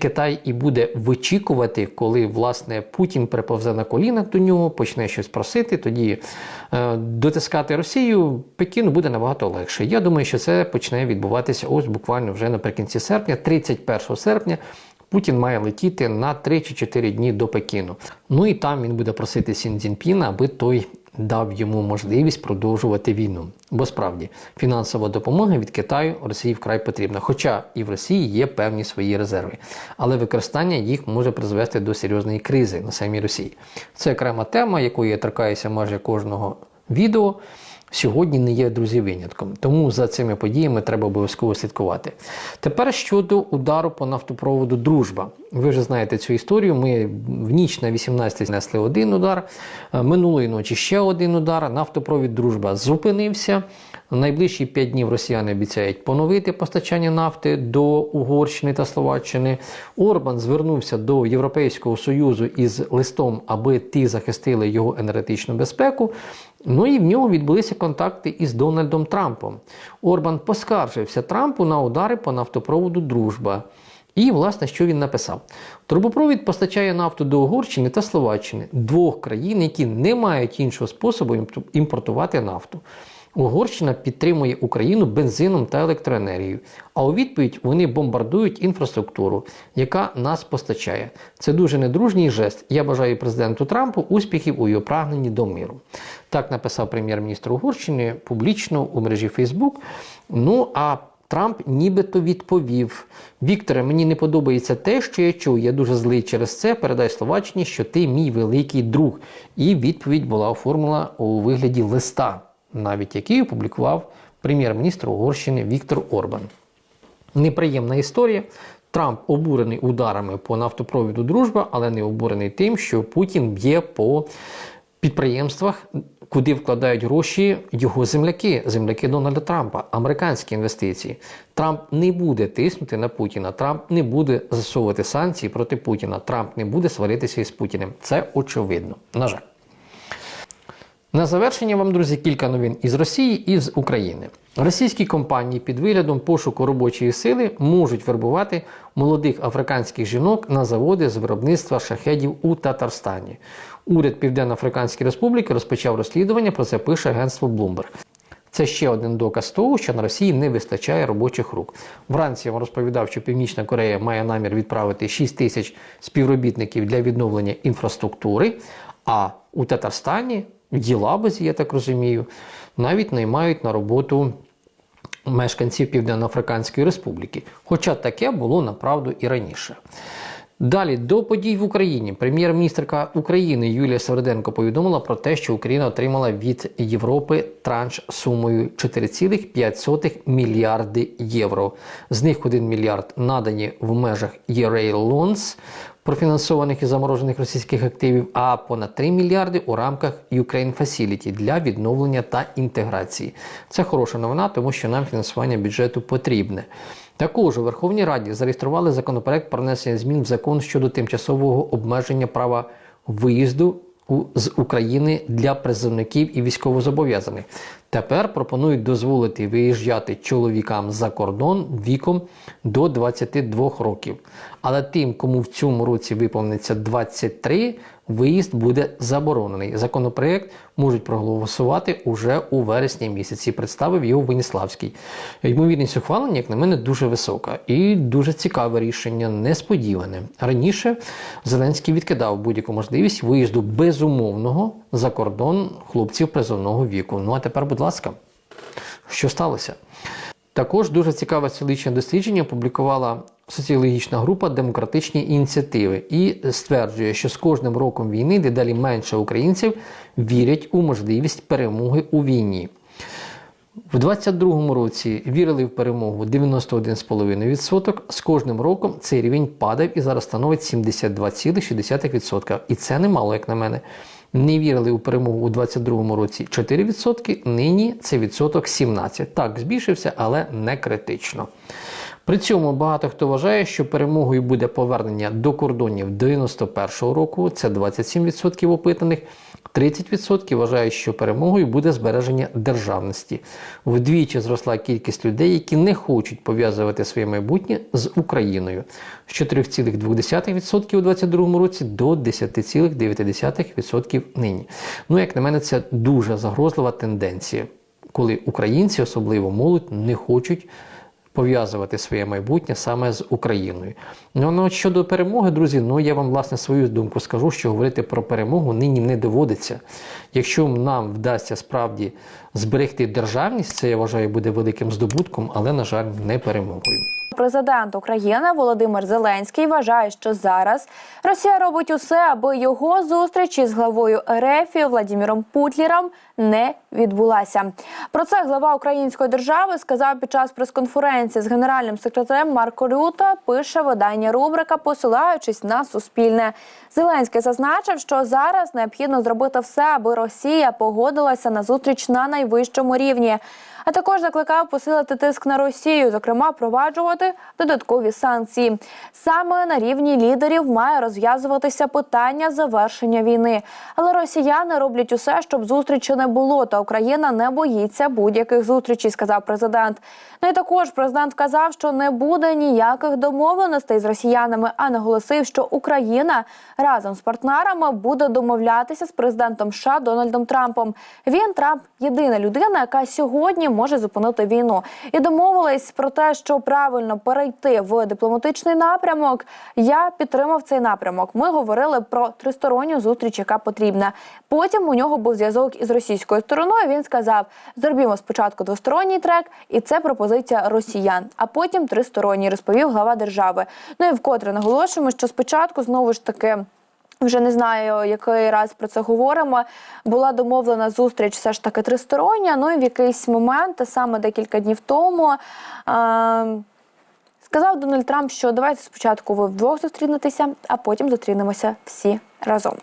Китай і буде вичікувати, коли власне Путін приповзе на коліна до нього, почне щось просити, тоді е, дотискати Росію Пекіну буде набагато легше. Я думаю, що це почне відбуватися ось буквально вже наприкінці серпня, 31 серпня. Путін має летіти на 3 чи 4 дні до Пекіну. Ну і там він буде просити Сін Цзіньпіна, аби той дав йому можливість продовжувати війну. Бо справді фінансова допомога від Китаю Росії вкрай потрібна. Хоча і в Росії є певні свої резерви, але використання їх може призвести до серйозної кризи на самій Росії. Це окрема тема, якою я торкаюся майже кожного відео. Сьогодні не є друзі винятком, тому за цими подіями треба обов'язково слідкувати. Тепер щодо удару по нафтопроводу Дружба. Ви вже знаєте цю історію. Ми в ніч на 18 знесли один удар, е, минулої ночі ще один удар. Нафтопровід Дружба зупинився. Найближчі 5 днів росіяни обіцяють поновити постачання нафти до Угорщини та Словаччини. Орбан звернувся до Європейського Союзу із листом, аби ті захистили його енергетичну безпеку. Ну і в нього відбулися контакти із Дональдом Трампом. Орбан поскаржився Трампу на удари по нафтопроводу Дружба. І, власне, що він написав? Трубопровід постачає нафту до Угорщини та Словаччини, двох країн, які не мають іншого способу імпортувати нафту. Угорщина підтримує Україну бензином та електроенергією, а у відповідь вони бомбардують інфраструктуру, яка нас постачає. Це дуже недружній жест. Я бажаю президенту Трампу успіхів у його прагненні до миру. Так написав прем'єр-міністр Угорщини публічно у мережі Фейсбук. Ну а Трамп нібито відповів: Вікторе, мені не подобається те, що я чув. Я дуже злий через це. Передай Словаччині, що ти мій великий друг. І відповідь була оформлена у вигляді листа навіть який опублікував прем'єр-міністр Угорщини Віктор Орбан. Неприємна історія. Трамп обурений ударами по нафтопровіду Дружба, але не обурений тим, що Путін б'є по підприємствах, куди вкладають гроші його земляки, земляки Дональда Трампа, американські інвестиції. Трамп не буде тиснути на Путіна. Трамп не буде засовувати санкції проти Путіна. Трамп не буде сваритися із Путіним. Це очевидно. На жаль. На завершення вам, друзі, кілька новин із Росії і з України. Російські компанії під виглядом пошуку робочої сили можуть вербувати молодих африканських жінок на заводи з виробництва шахедів у Татарстані. Уряд Південно-Африканської Республіки розпочав розслідування, про це пише агентство Bloomberg. Це ще один доказ того, що на Росії не вистачає робочих рук. Вранці я вам розповідав, що Північна Корея має намір відправити 6 тисяч співробітників для відновлення інфраструктури, а у Татарстані в Ділабазі, я так розумію, навіть наймають на роботу мешканців Південно-Африканської Республіки. Хоча таке було направду і раніше. Далі до подій в Україні прем'єр-міністрка України Юлія Сверденко повідомила про те, що Україна отримала від Європи транш сумою 4,5 мільярди євро. З них 1 мільярд надані в межах ERA Loans, профінансованих і заморожених російських активів, а понад 3 мільярди у рамках Ukraine Facility для відновлення та інтеграції. Це хороша новина, тому що нам фінансування бюджету потрібне. Також у Верховній Раді зареєстрували законопроект про внесення змін в закон щодо тимчасового обмеження права виїзду з України для призовників і військовозобов'язаних. Тепер пропонують дозволити виїжджати чоловікам за кордон віком до 22 років. Але тим, кому в цьому році виповниться 23, виїзд буде заборонений. Законопроект можуть проголосувати уже у вересні місяці. Представив його Веніславський. Ймовірність ухвалення, як на мене, дуже висока і дуже цікаве рішення, несподіване. Раніше Зеленський відкидав будь-яку можливість виїзду безумовного за кордон хлопців призовного віку. Ну а тепер, будь ласка, що сталося? Також дуже цікаве соціологічне дослідження опублікувала соціологічна група демократичні ініціативи і стверджує, що з кожним роком війни дедалі менше українців вірять у можливість перемоги у війні. В 22-му році вірили в перемогу 91,5%. З кожним роком цей рівень падав і зараз становить 72,6%. І це немало, як на мене. Не вірили у перемогу у 22-му році 4%, нині це відсоток 17%. Так, збільшився, але не критично. При цьому багато хто вважає, що перемогою буде повернення до кордонів 91-го року, це 27% опитаних. 30% вважають, що перемогою буде збереження державності. Вдвічі зросла кількість людей, які не хочуть пов'язувати своє майбутнє з Україною з 4,2% у 2022 році до 10,9% нині. Ну, як на мене, це дуже загрозлива тенденція, коли українці, особливо молодь, не хочуть пов'язувати своє майбутнє саме з Україною. Ну, ну щодо перемоги, друзі, ну я вам власне свою думку скажу, що говорити про перемогу нині не доводиться. Якщо нам вдасться справді зберегти державність, це я вважаю буде великим здобутком, але на жаль, не перемогою. Президент України Володимир Зеленський вважає, що зараз Росія робить усе, аби його зустріч із главою РФ Владимиром Путлером не відбулася. Про це глава української держави сказав під час прес-конференції з генеральним секретарем Марко Рюта. Пише видання рубрика, посилаючись на суспільне. Зеленський зазначив, що зараз необхідно зробити все, аби Росія погодилася на зустріч на найвищому рівні. А також закликав посилити тиск на Росію, зокрема впроваджувати додаткові санкції. Саме на рівні лідерів має розв'язуватися питання завершення війни. Але росіяни роблять усе, щоб зустрічі не було. Та Україна не боїться будь-яких зустрічей, сказав президент. Ну і також президент вказав, що не буде ніяких домовленостей з росіянами, а наголосив, що Україна разом з партнерами буде домовлятися з президентом США Дональдом Трампом. Він Трамп єдина людина, яка сьогодні може зупинити війну. І домовились про те, що правильно перейти в дипломатичний напрямок. Я підтримав цей напрямок. Ми говорили про тристоронню зустріч, яка потрібна. Потім у нього був зв'язок із російською стороною. Він сказав: зробімо спочатку двосторонній трек, і це пропозиція росіян. А потім тристоронній, розповів глава держави. Ну і вкотре наголошуємо, що спочатку знову ж таки. Вже не знаю, який раз про це говоримо. Була домовлена зустріч все ж таки тристороння. Ну і в якийсь момент, саме декілька днів тому, е сказав Дональд Трамп, що давайте спочатку ви вдвох зустрінетеся, а потім зустрінемося всі разом.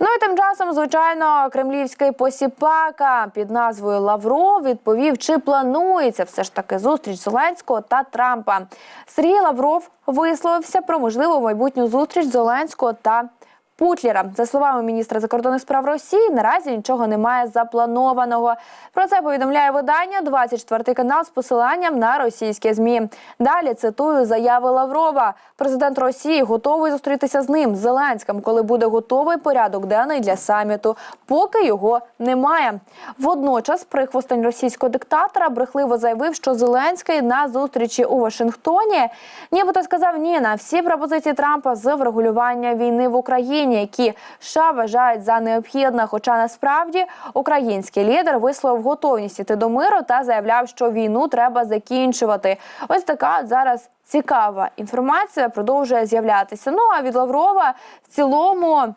Ну і тим часом, звичайно, кремлівський посіпака під назвою Лавров відповів, чи планується все ж таки зустріч Зеленського та Трампа. Сергій Лавров висловився про можливу майбутню зустріч Зеленського та Путлера, за словами міністра закордонних справ Росії, наразі нічого немає запланованого. Про це повідомляє видання 24 канал з посиланням на російські змі. Далі цитую заяви Лаврова. Президент Росії готовий зустрітися з ним Зеленським, коли буде готовий порядок денний для саміту. Поки його немає. Водночас, прихвостень російського диктатора брехливо заявив, що Зеленський на зустрічі у Вашингтоні, нібито сказав ні на всі пропозиції Трампа з врегулювання війни в Україні які США вважають за необхідне. Хоча насправді український лідер висловив готовність іти до миру та заявляв, що війну треба закінчувати. Ось така от зараз цікава інформація продовжує з'являтися. Ну а від Лаврова в цілому.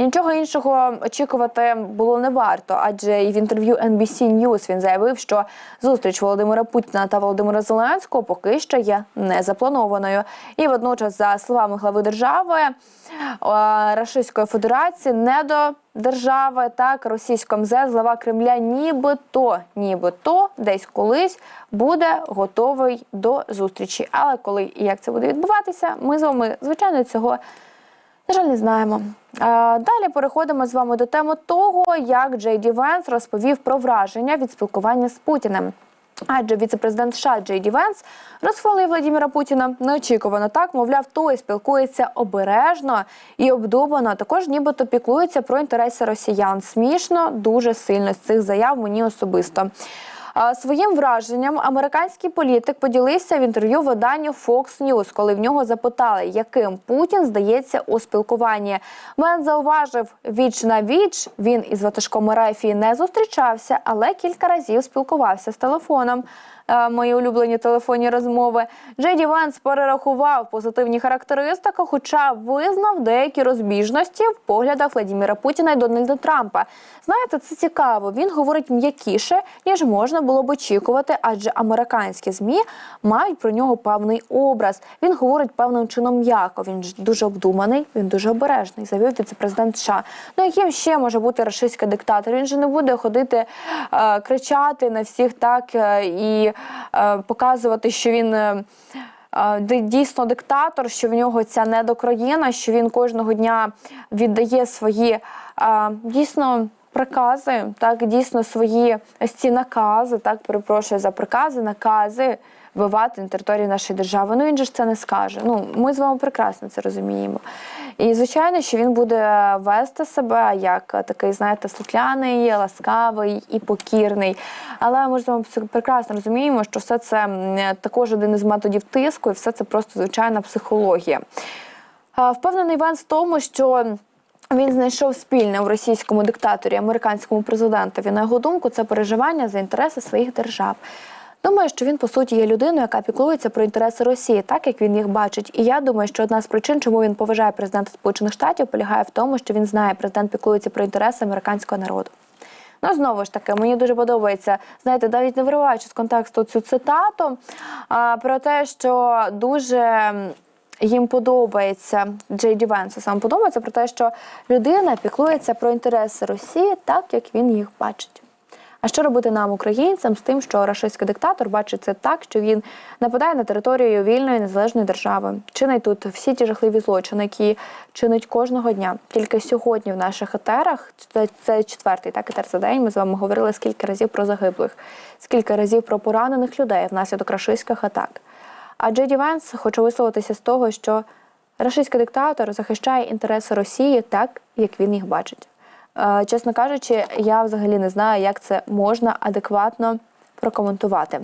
Нічого іншого очікувати було не варто, адже і в інтерв'ю NBC News він заявив, що зустріч Володимира Путіна та Володимира Зеленського поки що є незапланованою. І водночас, за словами глави держави Російської Федерації, не до держави, так російського МЗС, глава Кремля, нібито, нібито десь колись буде готовий до зустрічі. Але коли і як це буде відбуватися, ми з вами звичайно цього. На жаль, не знаємо. Далі переходимо з вами до теми того, як Джей Ді Венс розповів про враження від спілкування з Путіним. Адже віцепрезидент США Джей Ді Венс розхвалив Владимира Путіна неочікувано так, мовляв, той спілкується обережно і обдумано. Також нібито піклується про інтереси росіян. Смішно, дуже сильно з цих заяв мені особисто. Своїм враженням американський політик поділився в інтерв'ю виданню Fox News, коли в нього запитали, яким Путін здається у спілкуванні. Мен зауважив віч на віч. Він із ватажком Ерефії не зустрічався, але кілька разів спілкувався з телефоном. Е, мої улюблені телефонні розмови. Джейді Венс перерахував позитивні характеристики, хоча визнав деякі розбіжності в поглядах Владимира Путіна і Дональда Трампа. Знаєте, це цікаво. Він говорить м'якіше, ніж можна було б очікувати, адже американські змі мають про нього певний образ. Він говорить певним чином м'яко. Він дуже обдуманий, він дуже обережний. Завів віце-президент США. Ну яким ще може бути рашистський диктатор? Він же не буде ходити, е, кричати на всіх так е, і показувати, що він. Е, е, дійсно диктатор, що в нього ця недокраїна, що він кожного дня віддає свої е, дійсно. Прикази, так дійсно свої ось ці накази, так перепрошую за прикази, накази вбивати на території нашої держави. Ну він же ж це не скаже. Ну ми з вами прекрасно це розуміємо. І звичайно, що він буде вести себе як такий, знаєте, слухляний, ласкавий і покірний. Але ми ж прекрасно розуміємо, що все це також один із методів тиску, і все це просто звичайна психологія. Впевнений Венс в тому, що він знайшов спільне в російському диктаторі, американському президентові. На його думку, це переживання за інтереси своїх держав. Думаю, що він по суті є людиною, яка піклується про інтереси Росії, так як він їх бачить. І я думаю, що одна з причин, чому він поважає президента Сполучених Штатів, полягає в тому, що він знає, президент піклується про інтереси американського народу. Ну, знову ж таки, мені дуже подобається, знаєте, навіть не вириваючи з контексту цю цитату а, про те, що дуже їм подобається Джей Ді Венсу, сам подобається про те, що людина піклується про інтереси Росії так, як він їх бачить. А що робити нам, українцям, з тим, що рашистський диктатор бачить це так, що він нападає на територію вільної незалежної держави, чинить тут всі ті жахливі злочини, які чинить кожного дня. Тільки сьогодні в наших етерах, це, це четвертий так етер за день. Ми з вами говорили скільки разів про загиблих, скільки разів про поранених людей внаслідок рашистських атак. А Джеді Венс хоче висловитися з того, що рашистський диктатор захищає інтереси Росії так, як він їх бачить. Е, Чесно кажучи, я взагалі не знаю, як це можна адекватно прокоментувати.